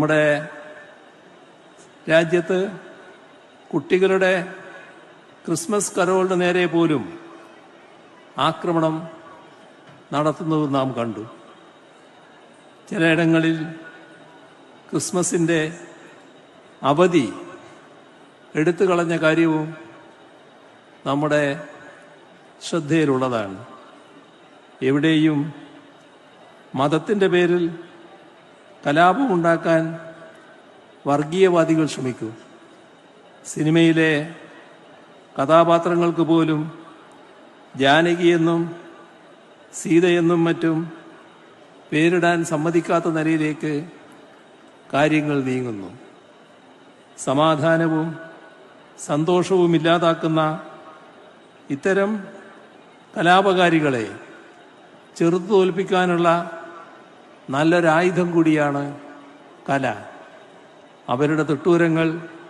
നമ്മുടെ രാജ്യത്ത് കുട്ടികളുടെ ക്രിസ്മസ് കരോളിന് നേരെ പോലും ആക്രമണം നടത്തുന്നത് നാം കണ്ടു. ചിലയിടങ്ങളിൽ ക്രിസ്മസിന്റെ അവധി എടുത്തു കളഞ്ഞ കാര്യവും നമ്മുടെ ശ്രദ്ധയിലുള്ളതാണ്. എവിടെയും മതത്തിന്റെ പേരിൽ കലാപമുണ്ടാക്കാൻ വർഗീയവാദികൾ ശ്രമിക്കും. സിനിമയിലെ കഥാപാത്രങ്ങൾക്ക് പോലും ജാനകിയെന്നും സീതയെന്നും മറ്റും പേരിടാൻ സമ്മതിക്കാത്ത നിലയിലേക്ക് കാര്യങ്ങൾ നീങ്ങുന്നു. സമാധാനവും സന്തോഷവും ഇല്ലാതാക്കുന്ന ഇത്തരം കലാപകാരികളെ ചെറുത്തു തോൽപ്പിക്കാനുള്ള നല്ലൊരായുധം കൂടിയാണ് കല. അവരുടെ തൊട്ടൂരങ്ങൾ